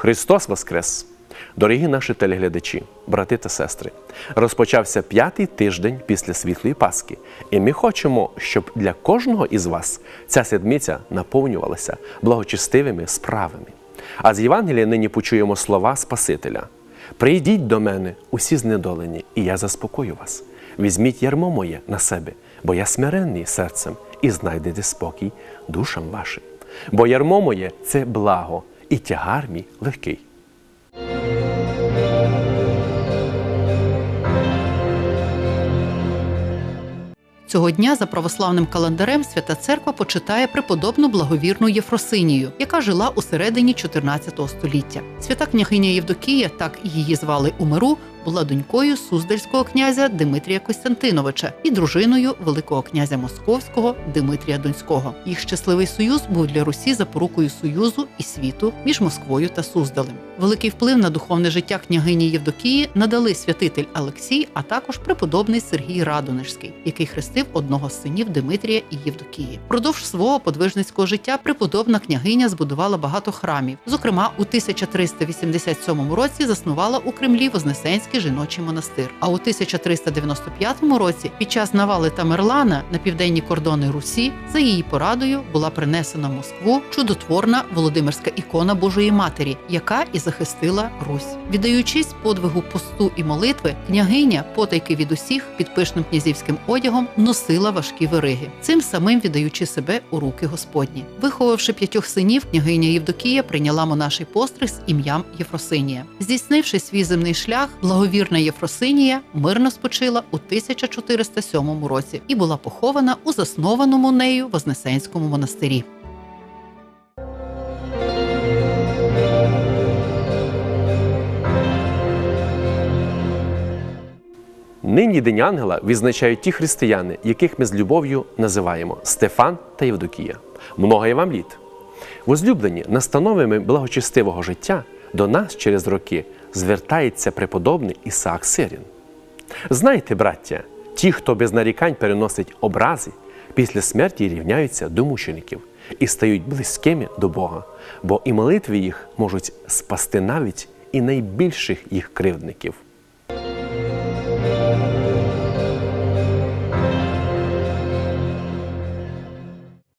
Христос Воскрес! Дорогі наші телеглядачі, брати та сестри, розпочався п'ятий тиждень після Світлої Пасхи, і ми хочемо, щоб для кожного із вас ця седмиця наповнювалася благочестивими справами. А з Євангелія нині почуємо слова Спасителя: Прийдіть до мене, усі знедолені, і я заспокою вас. Візьміть ярмо моє на себе, бо я смиренний серцем, і знайдете спокій душам вашим. Бо ярмо моє це благо, і тягар мій легкий. Цього дня за православним календарем Свята Церква почитає преподобну благовірну Єфросинію, яка жила у середині 14 століття. Свята княгиня Євдокія, так її звали у миру, була донькою суздальського князя Димитрія Костянтиновича і дружиною Великого князя Московського Димитрія Донського. Їх щасливий союз був для Русі запорукою союзу і світу між Москвою та Суздалем. Великий вплив на духовне життя княгині Євдокії надали святитель Алексій, а також преподобний Сергій Радонежський, який хрестив одного з синів Димитрія і Євдокії. Продовж свого подвижницького життя преподобна княгиня збудувала багато храмів. Зокрема, у 1387 році заснувала у Кремлі Вознесенський жіночий монастир. А у 1395 році, під час навали Тамерлана на південні кордони Русі, за її порадою була принесена в Москву чудотворна Володимирська ікона Божої Матері, яка і захистила Русь. Віддаючись подвигу посту і молитви, княгиня, потайки від усіх, під пишним князівським одягом, носила важкі вириги, цим самим віддаючи себе у руки Господні. Виховавши п'ятьох синів, княгиня Євдокія прийняла монаший постриг з ім'ям Єфросинія. Здійснивши свій земний шлях, благовірна Єфросинія мирно спочила у 1407 році і була похована у заснованому нею Вознесенському монастирі. Нині День Ангела відзначають ті християни, яких ми з любов'ю називаємо Стефан та Євдокія. Многое вам літ. Возлюблені настановами благочестивого життя до нас через роки звертається преподобний Ісаак Сирін. Знайте, браття, ті, хто без нарікань переносить образи, після смерті рівняються до мучеників і стають близькими до Бога, бо і молитви їх можуть спасти навіть і найбільших їх кривдників.